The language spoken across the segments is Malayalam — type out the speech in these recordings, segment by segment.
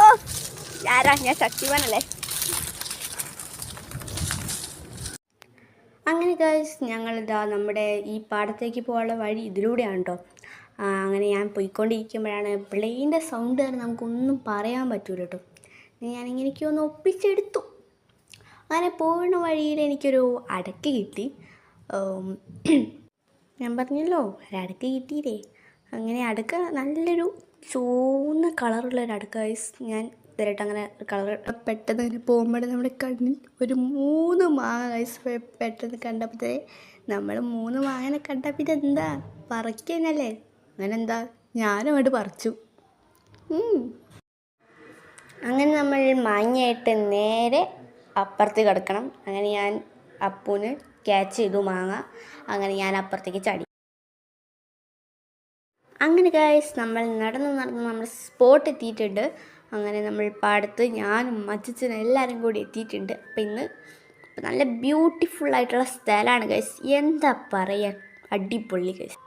ഓ ആരാ ഞാൻ ശക്തിവാനല്ലേ അങ്ങനെ ഗൈസ് ഞങ്ങളിതാ നമ്മുടെ ഈ പാടത്തേക്ക് പോകാനുള്ള വഴി ഇതിലൂടെയാണ് കേട്ടോ അങ്ങനെ ഞാൻ പോയിക്കൊണ്ടിരിക്കുമ്പോഴാണ് പ്ലെയിന്റെ സൗണ്ട് കാരണം നമുക്കൊന്നും പറയാൻ പറ്റൂല കേട്ടോ ഞാനിങ്ങനെയൊക്കെ ഒന്ന് ഒപ്പിച്ചെടുത്തു. അങ്ങനെ പോകുന്ന വഴിയിൽ എനിക്കൊരു അടക്ക് കിട്ടി. ഞാൻ പറഞ്ഞല്ലോ ഒരു അടക്ക് കിട്ടിയില്ലേ? അങ്ങനെ അടക്ക നല്ലൊരു ചുവന്ന കളറുള്ള ഒരു അടുക്ക ഗൈസ് ഞാൻ ഇതുവരെയായിട്ട് അങ്ങനെ കളർ പെട്ടെന്ന് അങ്ങനെ പോകുമ്പോൾ നമ്മുടെ കണ്ണിൽ ഒരു മൂന്ന് മാങ്ങ ഗൈസ് പെട്ടെന്ന് കണ്ടപ്പോഴത്തേ നമ്മൾ മൂന്ന് മാങ്ങനെ കണ്ടപ്പോൾ എന്താ പറിക്കാനല്ലേ അങ്ങനെ എന്താ ഞാനും അങ്ങോട്ട് പറിച്ചു. അങ്ങനെ നമ്മൾ മാങ്ങയായിട്ട് നേരെ അപ്പുറത്ത് കിടക്കണം. അങ്ങനെ ഞാൻ അപ്പൂന് ക്യാച്ച് ചെയ്തു മാങ്ങ. അങ്ങനെ ഞാൻ അപ്പുറത്തേക്ക് ചാടി. അങ്ങനെ ഗായ്സ് നമ്മൾ നടന്ന് നടന്ന് നമ്മൾ സ്പോട്ട് എത്തിയിട്ടുണ്ട്. അങ്ങനെ നമ്മൾ പാടത്ത് ഞാനും മച്ചനും എല്ലാവരും കൂടി എത്തിയിട്ടുണ്ട്. അപ്പം ഇന്ന് നല്ല ബ്യൂട്ടിഫുൾ ആയിട്ടുള്ള സ്ഥലമാണ് ഗൈസ് എന്താ പറയാൻ? അടിപൊളി ഗൈസ്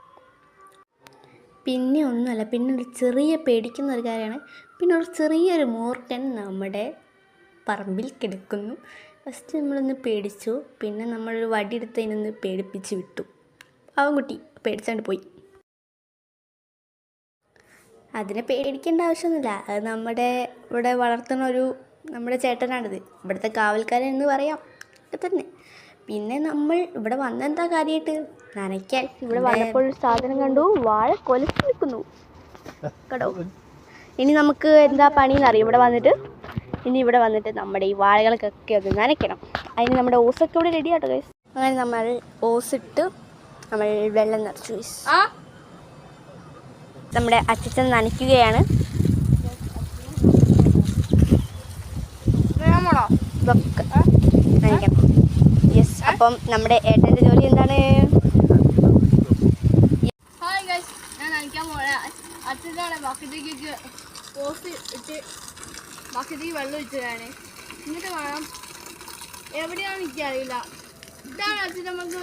പിന്നെ ഒന്നുമല്ല പിന്നെ ഒരു ചെറിയ പേടിക്കുന്ന ഒരു കാര്യമാണ്. പിന്നെ ഒരു ചെറിയൊരു മൂർഖൻ നമ്മുടെ പറമ്പിൽ കിടക്കുന്നു. ഫസ്റ്റ് നമ്മളൊന്ന് പേടിച്ചു. പിന്നെ നമ്മളൊരു വടിയെടുത്തതിനൊന്ന് പേടിപ്പിച്ച് വിട്ടു. അവൻ കുട്ടി പേടിച്ചാണ്ട് പോയി. അതിനെ പേടിക്കേണ്ട ആവശ്യമൊന്നുമില്ല. അത് നമ്മുടെ ഇവിടെ വളർത്തുന്ന ഒരു നമ്മുടെ ചേട്ടനാണിത്. ഇവിടുത്തെ കാവൽക്കാരൻ എന്ന് പറയാം. ഒക്കെ തന്നെ. പിന്നെ നമ്മൾ ഇവിടെ വന്നെന്താ കാര്യമായിട്ട്? നനയ്ക്കാൻ. ഇവിടെ വന്നപ്പോൾ സാധനം കണ്ടു. വാഴ കൊലച്ച് നിൽക്കുന്നു. കേട്ടോ ഇനി നമുക്ക് എന്താ പണിയെന്ന് അറിയാം? ഇവിടെ വന്നിട്ട് ഇനി ഇവിടെ വന്നിട്ട് നമ്മുടെ ഈ വാഴകൾക്കൊക്കെ ഒന്ന് നനയ്ക്കണം. അതിന് നമ്മുടെ ഓസൊക്കെ ഇവിടെ റെഡി ആട്ടോ ഗൈസ് അങ്ങനെ നമ്മൾ ഓസിട്ട് നമ്മൾ വെള്ളം നിറച്ചു ഗൈസ് നമ്മുടെ അച്ഛൻ നനയ്ക്കുകയാണ്. യെസ് അപ്പം നമ്മുടെ ഏട്ടന്റെ ജോലി എന്താണ്? അച്ഛനാണ് ബക്കറ്റിലേക്ക് പോസ്റ്റ് ഇട്ട് ബക്കറ്റിൽ വെള്ളം ഇട്ടതാണ് എന്നിട്ട് വേണം എവിടെയാണ് എനിക്കറിയില്ല. ഇതാണ് അച്ഛൻ നമുക്ക്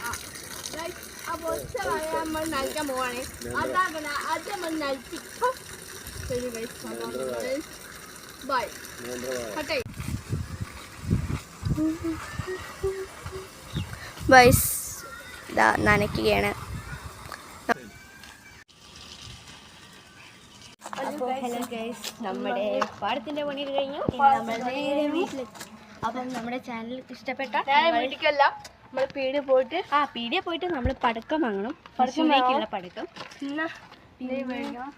ആ, വാഴ നമ്മൾ നനയ്ക്കാൻ പോവാണ്. അതാകണ അത് നമ്മൾ ബൈ കട്ടെ ഇതാ നനയ്ക്കുകയാണ്. അപ്പോൾ ഹലോ ഗൈസ് നമ്മുടെ പാടത്തിന്റെ പണി കഴിഞ്ഞു. ഇനി നമ്മൾ വീട്ടിലെത്തി. അപ്പം നമ്മുടെ ചാനൽ ഇഷ്ടപ്പെട്ട വീട്ടിലേക്കല്ല നമ്മൾ പീടി പോയിട്ട് ആ പീടിയ പോയിട്ട് നമ്മൾ പടക്കം വാങ്ങണം. പടക്കം വാങ്ങിക്കില്ല പടക്കം. മേടിക്കണം